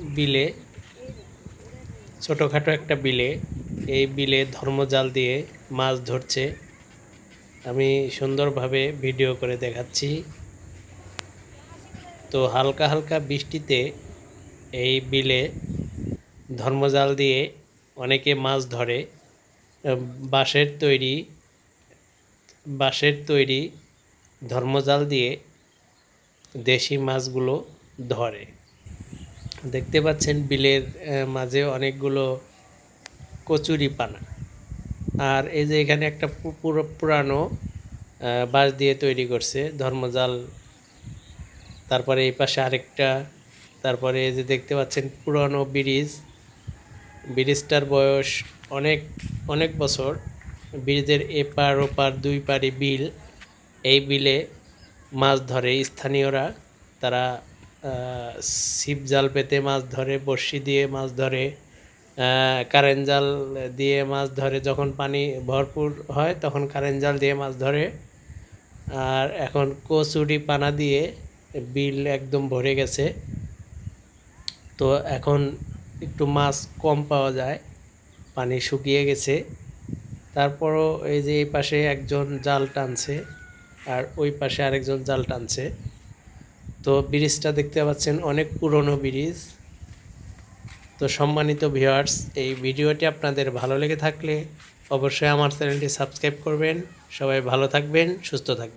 বিলে, ছোটোখাটো একটা বিলে, এই বিলে ধর্মজাল দিয়ে মাছ ধরছে। আমি সুন্দরভাবে ভিডিও করে দেখাচ্ছি। তো হালকা হালকা বৃষ্টিতে এই বিলে ধর্মজাল দিয়ে অনেকে মাছ ধরে। বাঁশের তৈরি বাঁশের তৈরি ধর্মজাল দিয়ে দেশি মাছগুলো ধরে। দেখতে পাচ্ছেন বিলের মাঝে অনেকগুলো কচুরি পানা। আর এই যে এখানে একটা পুরো পুরানো বাঁশ দিয়ে তৈরি করছে ধর্মজাল। তারপরে এই পাশে আরেকটা, তারপরে এই যে দেখতে পাচ্ছেন পুরানো ব্রিজ। ব্রিজটার বয়স অনেক অনেক বছর। ব্রিজের এপার ওপার দুই পারে বিল। এই বিলে মাছ ধরে। স্থানীয়রা তারা ছিপ জাল পেতে মাছ ধরে, বড়শি দিয়ে মাছ ধরে কারেন্ট জাল দিয়ে মাছ ধরে, যখন পানি ভরপুর হয় তখন কারেন্ট জাল দিয়ে মাছ ধরে। আর এখন কচুরি পানা দিয়ে বিল একদম ভরে গেছে। তো এখন একটু মাছ কম পাওয়া যায়, পানি শুকিয়ে গেছে। তারপরও এই যে এই পাশে একজন জাল টানছে, আর ওই পাশে আরেকজন জাল টানছে। তো ব্রিজটা দেখতে পাচ্ছেন অনেক পুরনো ব্রিজ। তো সম্মানিত ভিউয়ার্স, এই ভিডিওটি আপনাদের ভালো লেগে থাকলে অবশ্যই আমার চ্যানেলটি সাবস্ক্রাইব করবেন। সবাই ভালো থাকবেন, সুস্থ থাকবেন।